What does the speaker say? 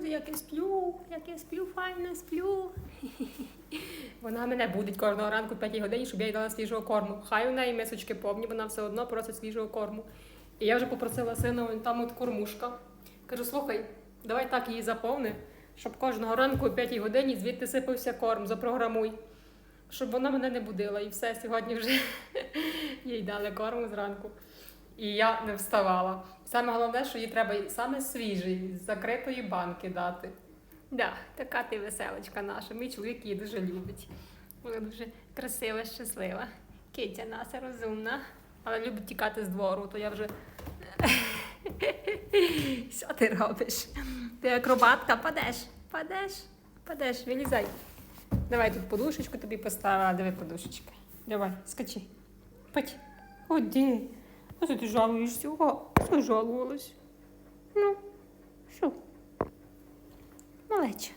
Боже, як я сплю, як я сплю, файно сплю. Вона мене будить кожного ранку в 5 годині, щоб я їй дала свіжого корму. Хай у неї мисочки повні, вона все одно просить свіжого корму. І я вже попросила сина, там от кормушка. Кажу, слухай, давай так її заповни, щоб кожного ранку о 5 годині звідти сипався корм, запрограмуй. Щоб вона мене не будила. І все, сьогодні вже їй дали корму зранку. І я не вставала. Саме головне, що їй треба саме свіжий, з закритої банки дати. Да, така ти веселочка наша. Мій чоловік її дуже любить. Вона дуже красива, щаслива. Китя наша розумна, але любить тікати з двору, то я вже. Що ти робиш? Ти акробатка, падеш, падеш, падеш, вилізай. Давай тут подушечку тобі поставила, диви подушечка. Давай, скачи. Пать. Ходи. А що ти жалуєшся? Ого, жалувалась? Ну, що? Малеча.